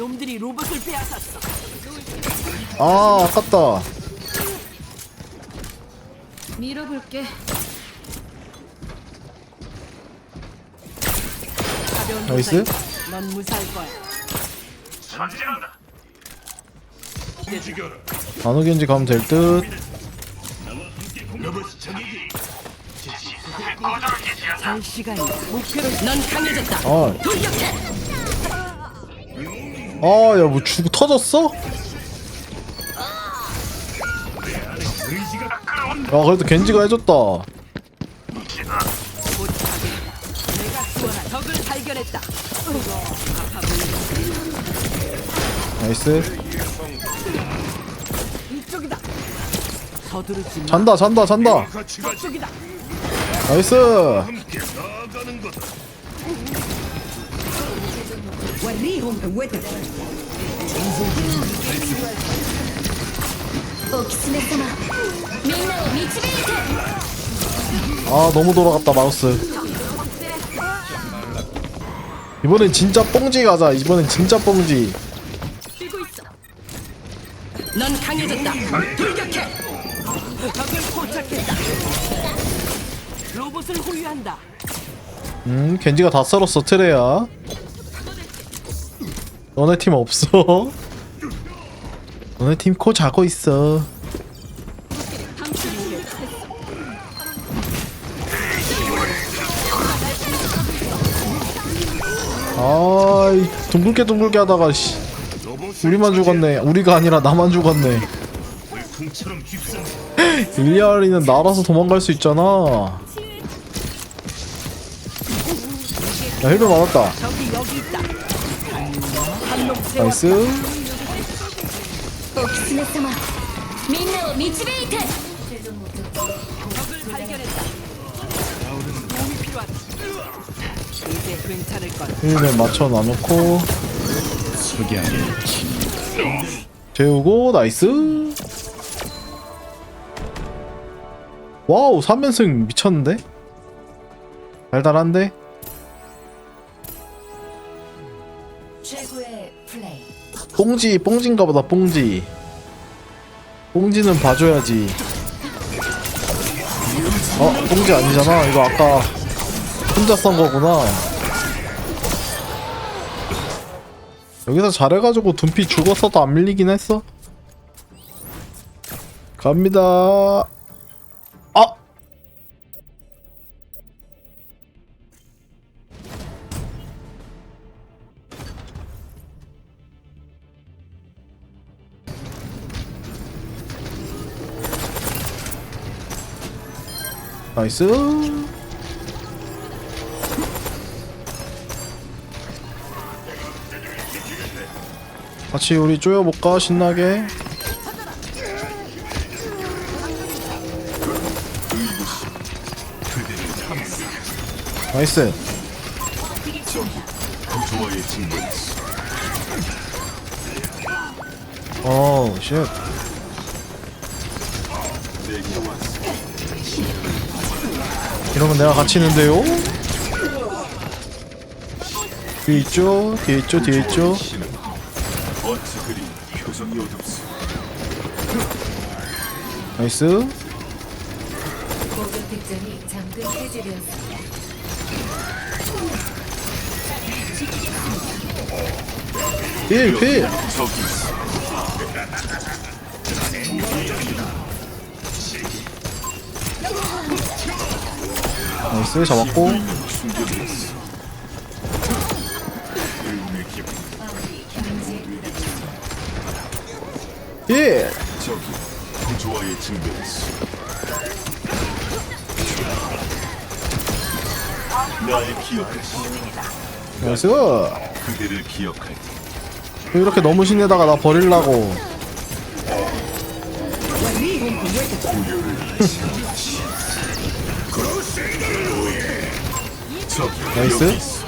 놈들이 로봇을 빼앗았어. 아 아깝다 밀어볼게. 가벼운 나이스. 도사이다. 넌 무사할 거야. 나노겐지 가면 될듯 잘 시간이야. 목표를 넌 강해졌다. 아, 돌격해. 아, 야, 뭐 죽 터졌어? 야, 그래도 겐지가 해줬다. 나이스. 잔다, 잔다, 잔다. 나이스. وريهم قوتك 아 너무 돌아갔다 마우스. 이번엔 진짜 뽕지 가자. 이번엔 진짜 뽕지. 넌 강해졌다. 돌격해. 적을 포착했다. 로봇을 홀려한다. 음 겐지가 다 썰었어 트레야. 너네 팀 없어. 너네 팀 코 자고 있어. 아, 이 둥글게 둥글게 하다가 씨. 우리만 죽었네. 우리가 아니라 나만 죽었네. 일리아리는 날아서 도망갈 수 있잖아. 야, 힐도 맞았다. 나이스. 힘을 맞춰 놔놓고 재우고 나이스. 와우 3연승 미쳤는데? 달달한데? 뽕지 뽕진가 보다 뽕지. 뽕지는 봐줘야지. 어? 뽕지 아니잖아. 이거 아까 혼자 썬 거구나. 여기서 잘해가지고 둠피 죽었어도 안 밀리긴 했어. 갑니다 나이스. 같이 우리 쪼여볼까 신나게? 나이스. 어우 쉣 이러면 내가 갇히는데요? 뒤에 있죠? 뒤에 있죠? 뒤에 있죠? 나이스 필! 필! 나이스 잡았고. 때 나이스. 그대를 기억할 때 이렇게 너무 신내다가 나 버릴라고 나이스.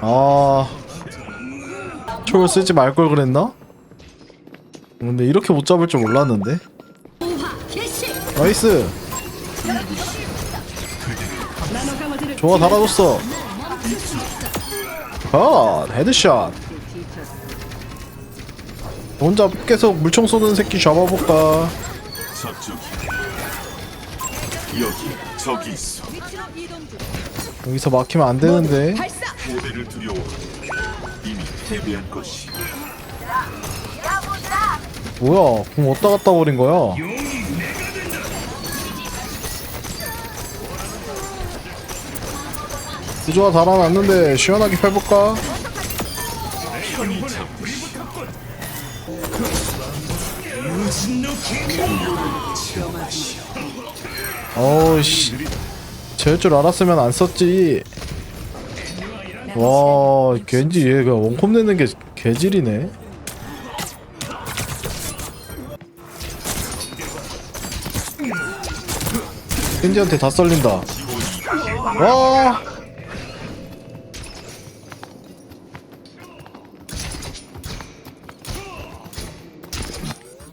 아. 초월 쓰지 말 걸 그랬나? 근데 이렇게 못 잡을 줄 몰랐는데. 나이스. 좋아 달아줬어. 컷 헤드샷. 혼자 계속 물총 쏘는 새끼 잡아볼까? 저쪽이 여기 저기 있어. 여기서 막히면 안 되는데. 패배를 두려워. 이미 패배한 것이. 뭐야 공 어디다 갖다 버린 거야? 구조가 달아났는데 시원하게? 편히 잡고 어 어우씨. 저럴 줄 알았으면 안 썼지. 와 겐지 얘가 원콤 내는 게 개질이네. 겐지한테 다 썰린다. 와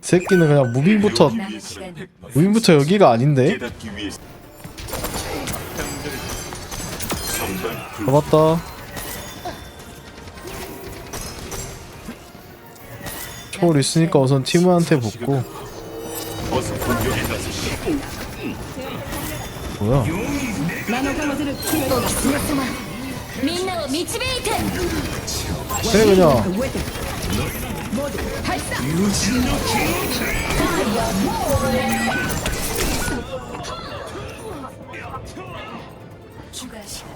새끼는 그냥 무빙부터 무빙부터 여기가 아닌데? 어, 잡았다. 초월 있으니까 우선 팀원한테 붙고. 뭐야? 그래 그냥. 추가 시간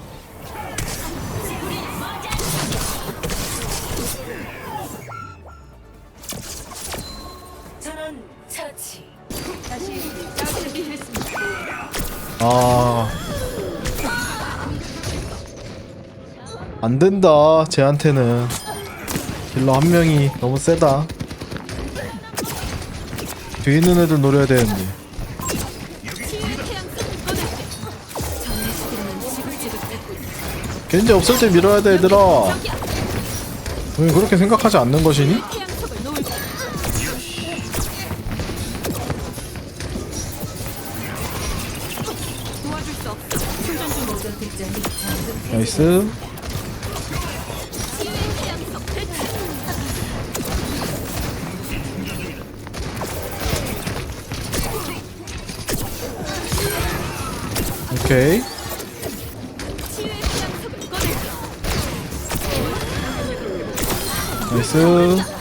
전원 처치 아. 안 된다. 쟤한테는 딜러 한 명이 너무 세다. 뒤에 있는 애들 노려야 되는데. 겐지 없을 때 밀어야 돼 얘들아. 왜 그렇게 생각하지 않는 것이니? 나이스. 오케이. 나이스.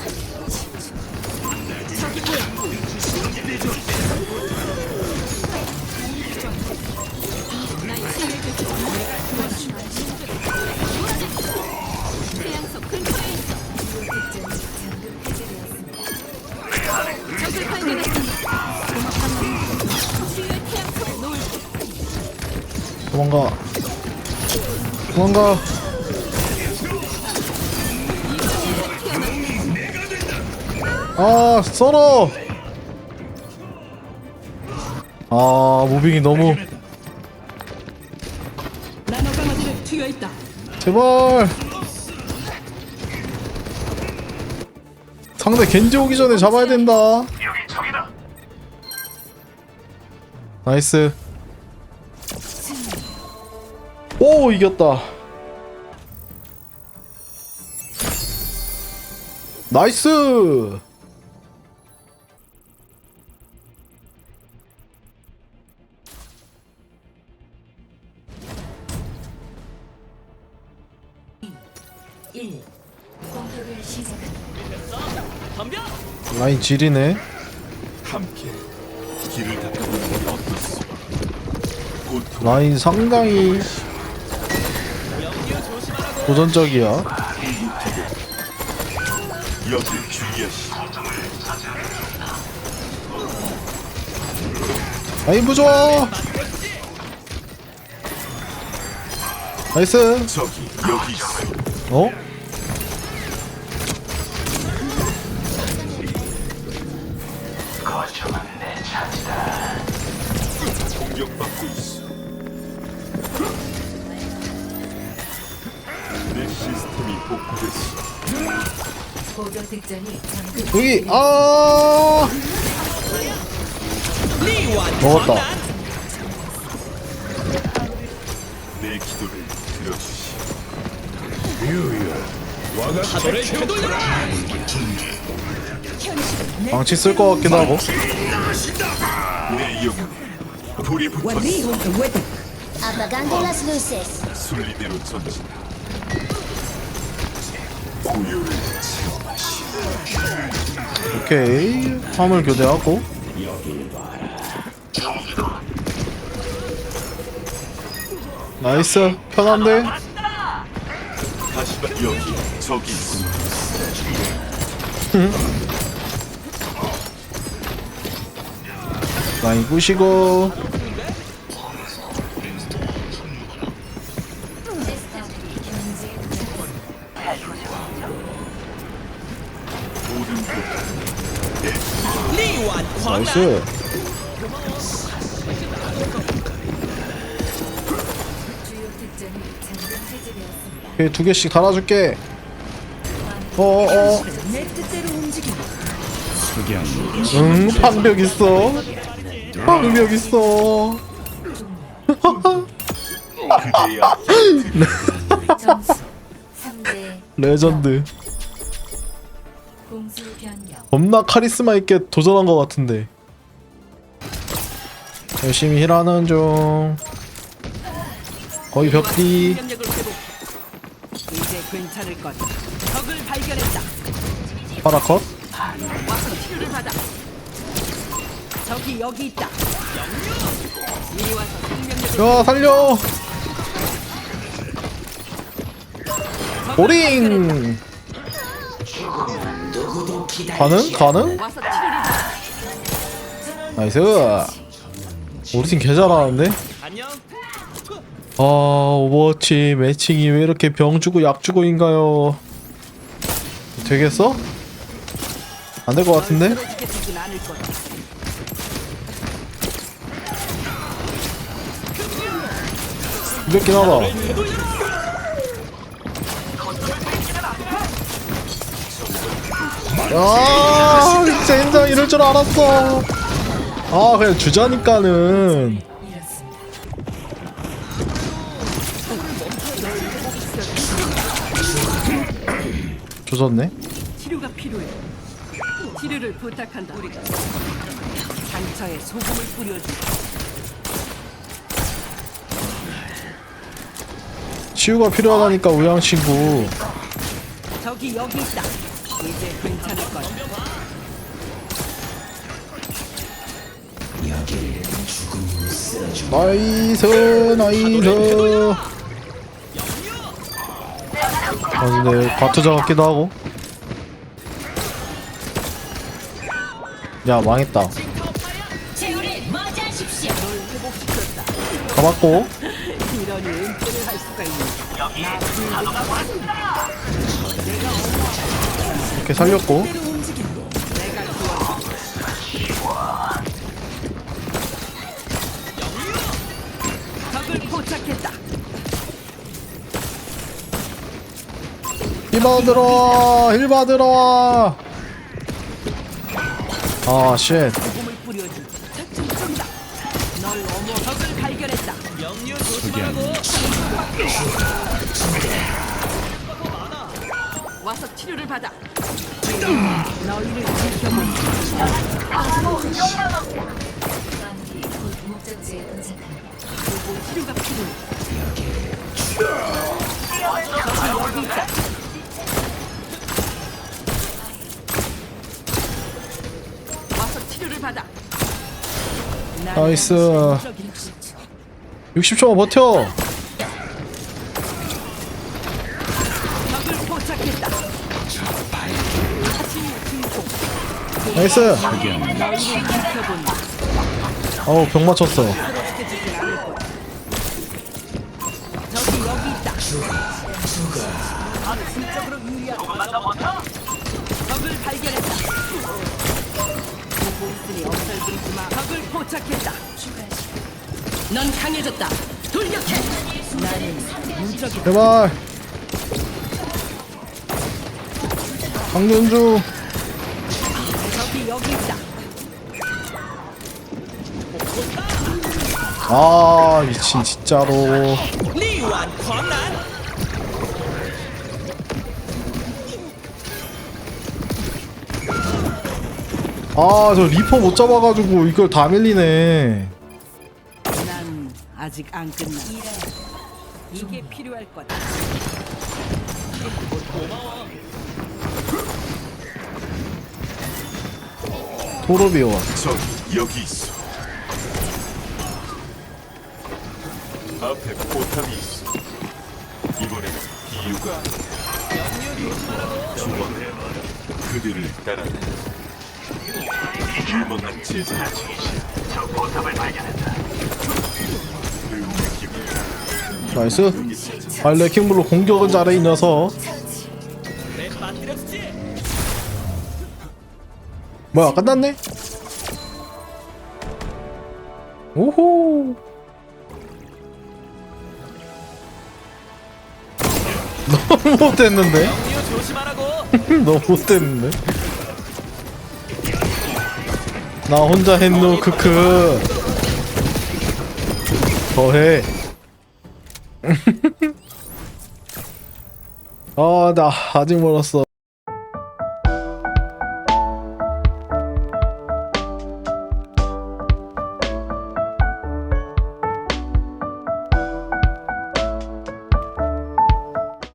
도망가. 도망가. 아, 썰어! 아, 무빙이 너무. 제발! 상대 겐지 오기 전에 잡아야 된다. 나이스. 오, 이겼다. 나이스! 라인 지리네. 함께 길을 닦아보는 건 어떻소 고통 라인 상당히 도전적이야. 라인 부좋아. 나이스. 저기 어? 득점이 여기 아 먹었다. 내 기도를 망치 쓸 것 같기도 하고 내 영혼에 불이 붙었어. Apagando las luces. 순리대로 전진다. 오케이. 화물 교대하고. 나이스. 편한데? 여기 부시고 나이스. 오케이 두 개씩 달아줄게 어어어 움직인다. 응 방벽 있어 방벽 있어 그게야 점수 3대 레전드 공수. 겁나 카리스마 있게 도전한 것 같은데 열심히 힐하는 중 거의 벽뒤 공격력을 회복. 이제 괜찮을 것. 적을 발견했다. 파라컷 와서 치료를 받아. 적이 여기 있다. 이리 와서 생명력을 야 살려 오링 가능? 가능? 받아. 나이스 우리 팀 개 잘하는데? 아 오버워치 매칭이 왜 이렇게 병 주고 약 주고인가요 되겠어? 안 될 것 같은데? 이렇긴 하다 야 진짜 인장 이럴 줄 알았어 아 그냥 주자니까는. 조졌네 치료가 필요해. 치료를 부탁한다. 우리가 상처에 소금을 뿌려줘. 치유가 필요하다니까 우양 친구 적이 여기 있다. 이제 괜찮을 거야. 나이스 나이스. 아 근데 과투자 같기도 하고. 야 망했다. 가봤고 이렇게 살렸고 대로 움직인다. 내가 구원. 적을 포착했다. 힐 받으러 힐 받으러 아쉣. 와서 치료를 받아. 나이스. 실적인 60초만 버텨 나이스. 어우 병 맞췄어. 적을 강준주 여기 있다. 아 미친 진짜로 아저 리퍼 못 잡아가지고 이걸 다 밀리네 난 아직 안 끝나. 이게 필요할 거다. 토르비온 저기 여기 있어. 앞에 포탑이 있어. 이번엔 이유가 주먹해 그들을 따라. 유망한 제자. 저 포탑을 발견했다. 나이스 빨래 킹블로 공격은 잘해 이 녀석 뭐야 끝났네? 오호 너무 못했는데? 너무 못했는데? 나 혼자 했노 크크 더해 아나 아직 멀었어